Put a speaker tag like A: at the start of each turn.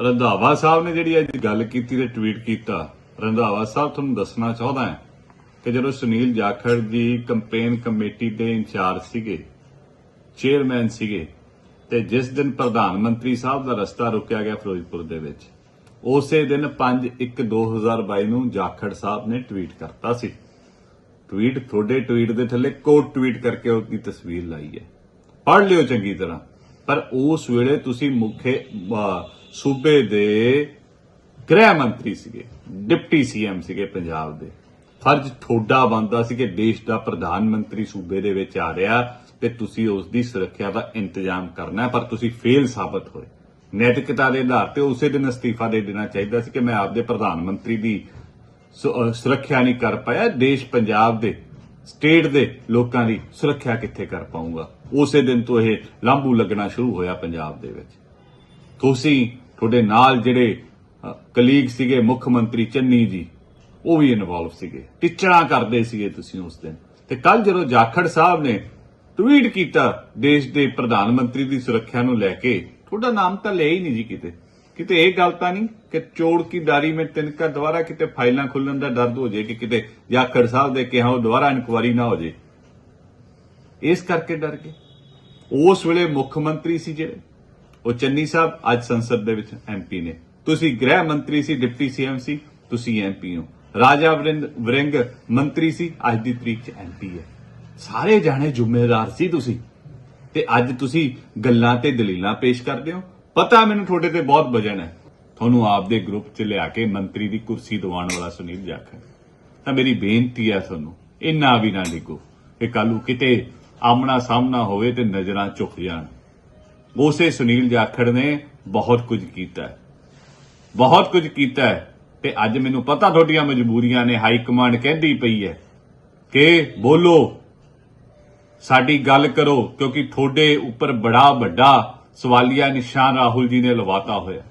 A: ਰੰਧਾਵਾ ਸਾਹਿਬ ਨੇ ਜਿਹੜੀ ਅੱਜ ਗੱਲ ਕੀਤੀ ਤੇ ਟਵੀਟ ਕੀਤਾ, ਰੰਧਾਵਾ ਸਾਹਿਬ ਤੁਹਾਨੂੰ ਦੱਸਣਾ ਚਾਹੁੰਦਾ ਹਾਂ ਕਿ ਜਦੋਂ ਸੁਨੀਲ ਜਾਖੜ ਜੀ ਕੰਪੇਨ ਕਮੇਟੀ ਦੇ ਇੰਚਾਰਜ ਸੀਗੇ ਚੇਅਰਮੈਨ ਸੀਗੇ, ਤੇ ਜਿਸ ਦਿਨ ਪ੍ਰਧਾਨ ਮੰਤਰੀ ਸਾਹਿਬ ਦਾ ਰਸਤਾ ਰੁਕਿਆ ਗਿਆ ਫਿਰੋਜ਼ਪੁਰ ਦੇ ਵਿੱਚ, ਉਸੇ ਦਿਨ 5/1/2022 ਨੂੰ ਜਾਖੜ ਸਾਹਿਬ ਨੇ ਟਵੀਟ ਕਰਤਾ ਸੀ। ਟਵੀਟ ਤੁਹਾਡੇ ਟਵੀਟ ਦੇ ਥੱਲੇ ਕੋਟ ਟਵੀਟ ਕਰਕੇ ਉਹਦੀ ਤਸਵੀਰ ਲਾਈ ਹੈ। ਪੜ੍ਹ ਲਿਓ ਚੰਗੀ ਤਰ੍ਹਾਂ। ਪਰ ਉਸ ਵੇਲੇ ਤੁਸੀਂ ਮੁੱਖੇ ਸੂਬੇ ਦੇ ਗ੍ਰਹਿ ਮੰਤਰੀ ਸੀਗੇ, ਡਿਪਟੀ ਸੀਐਮ ਸੀਗੇ ਪੰਜਾਬ ਦੇ। ਫਰਜ਼ ਤੁਹਾਡਾ ਬਣਦਾ ਸੀ ਕਿ ਦੇਸ਼ ਦਾ ਪ੍ਰਧਾਨ ਮੰਤਰੀ ਸੂਬੇ ਦੇ ਵਿੱਚ ਆ ਰਿਹਾ ਤੇ ਤੁਸੀਂ ਉਸ ਦੀ ਸੁਰੱਖਿਆ ਦਾ ਇੰਤਜ਼ਾਮ ਕਰਨਾ, ਪਰ ਤੁਸੀਂ ਫੇਲ ਸਾਬਤ ਹੋਏ। ਨੈਤਿਕਤਾ ਦੇ ਆਧਾਰ ਤੇ ਉਸੇ ਦਿਨ ਅਸਤੀਫਾ ਦੇ ਦੇਣਾ ਚਾਹੀਦਾ ਸੀ ਕਿ ਮੈਂ ਆਪਦੇ ਪ੍ਰਧਾਨ ਮੰਤਰੀ ਦੀ ਸੁਰੱਖਿਆ ਨਹੀਂ ਕਰ ਪਾਇਆ। ਦੇਸ਼ ਪੰਜਾਬ ਦੇ ਸਟੇਟ ਦੇ ਲੋਕਾਂ ਦੀ ਸੁਰੱਖਿਆ ਕਿੱਥੇ ਕਰ ਪਾਉਂਗਾ ਉਸੇ ਦਿਨ ਤੋਂ ਇਹ ਲਾਂਬੂ ਲੱਗਣਾ ਸ਼ੁਰੂ ਹੋਇਆ ਪੰਜਾਬ ਦੇ ਵਿੱਚ। ਤੁਸੀਂ ਤੁਹਾਡੇ ਨਾਲ ਜਿਹੜੇ ਕਲੀਗ ਸੀਗੇ, ਮੁੱਖ ਮੰਤਰੀ ਚੰਨੀ ਜੀ, ਉਹ ਵੀ ਇਨਵੋਲਵ ਸੀਗੇ। ਟਿੱਚਣਾ ਕਰਦੇ ਸੀਗੇ ਤੁਸੀਂ ਉਸ ਦਿਨ। ਤੇ ਕੱਲ ਜਦੋਂ ਜਾਖੜ ਸਾਹਿਬ ਨੇ ਟਵੀਟ ਕੀਤਾ ਦੇਸ਼ ਦੇ ਪ੍ਰਧਾਨ ਮੰਤਰੀ ਦੀ ਸੁਰੱਖਿਆ ਨੂੰ ਲੈ ਕੇ, ਤੁਹਾਡਾ ਨਾਮ ਤਾਂ ਲਿਆ ਹੀ ਨਹੀਂ ਜੀ ਕਿਤੇ। ਕਿਤੇ ਇਹ ਗੱਲ ਤਾਂ ਨਹੀਂ ਕਿ ਚੋੜ ਕੀ ਦਾਰੀ ਮੇਂ ਤਿਨਕਾ ਦੁਬਾਰਾ ਕਿਤੇ ਫਾਈਲਾਂ ਖੁੱਲਣ ਦਾ ਦਰਦ ਹੋ ਜੇ ਕਿ ਕਿਤੇ ਜਾਖੜ ਸਾਹਿਬ ਦੇ ਕਿਹਾ ਉਹ ਦੁਬਾਰਾ ਇਨਕੁਆਰੀ ਨਾ ਹੋ ਜੇ ਇਸ ਕਰਕੇ ਡਰ ਗਏ ਉਸ ਵੇਲੇ ਮੁੱਖ ਮੰਤਰੀ ਸੀ ਜਿਹੜੇ। ਉਹ ਚੰਨੀ ਸਾਹਿਬ ਅੱਜ ਸੰਸਦ ਦੇ ਵਿੱਚ ਐਮਪੀ ਨੇ। ਤੁਸੀਂ ਗ੍ਰਹਿ ਮੰਤਰੀ ਸੀ, ਡਿਪਟੀ ਸੀਐਮ ਸੀ, ਤੁਸੀਂ ਐਮਪੀ ਹੋ। ਰਾਜਾ ਵਰਿੰਦ ਵਰਿੰਗ ਮੰਤਰੀ ਸੀ, ਅੱਜ ਦੀ ਤਰੀਕ 'ਚ ਐਮਪੀ ਹੈ। ਸਾਰੇ ਜਾਣੇ ਜ਼ਿੰਮੇਵਾਰ ਸੀ ਤੁਸੀਂ। ਤੇ ਅੱਜ ਤੁਸੀਂ ਗੱਲਾਂ ਤੇ ਦਲੀਲਾਂ ਪੇਸ਼ ਕਰਦੇ ਹੋ। ਪਤਾ ਮੈਨੂੰ ਤੁਹਾਡੇ ਤੇ ਬਹੁਤ ਵਜਨ ਹੈ। ਤੁਹਾਨੂੰ ਆਪਦੇ ਗਰੁੱਪ 'ਚ ਲਿਆ ਕੇ ਮੰਤਰੀ ਦੀ ਕੁਰਸੀ ਦਿਵਾਉਣ ਵਾਲਾ ਸੁਨੀਲ ਜਾਖੜ ਤਾਂ ਮੇਰੀ ਬੇਨਤੀ ਹੈ ਤੁਹਾਨੂੰ, ਇੰਨਾ ਵੀ ਨਾ ਡਿੱਗੋ ਕਿ ਕੱਲੂ ਕਿਤੇ ਆਮਣਾ ਸਾਹਮਣਾ ਹੋਵੇ ਤੇ ਨਜ਼ਰਾਂ ਝੁਕ ਜਾਣ। ਉਸੇ ਸੁਨੀਲ ਜਾਖੜ ਨੇ ਬਹੁਤ ਕੁਝ ਕੀਤਾ ਹੈ। ਬਹੁਤ ਕੁਝ ਕੀਤਾ ਹੈ ਤੇ ਅੱਜ ਮੈਨੂੰ ਪਤਾ ਤੁਹਾਡੀਆਂ ਮਜਬੂਰੀਆਂ ਨੇ, ਹਾਈ ਕਮਾਂਡ ਕਹਿੰਦੀ ਪਈ ਹੈ ਕਿ ਬੋਲੋ, ਸਾਡੀ ਗੱਲ ਕਰੋ ਕਿਉਂਕਿ ਤੁਹਾਡੇ ਉੱਪਰ ਬੜਾ ਵੱਡਾ ਸਵਾਲੀਆ ਨਿਸ਼ਾਨ ਰਾਹੁਲ ਜੀ ਨੇ ਲਵਾਤਾ ਹੋਇਆ।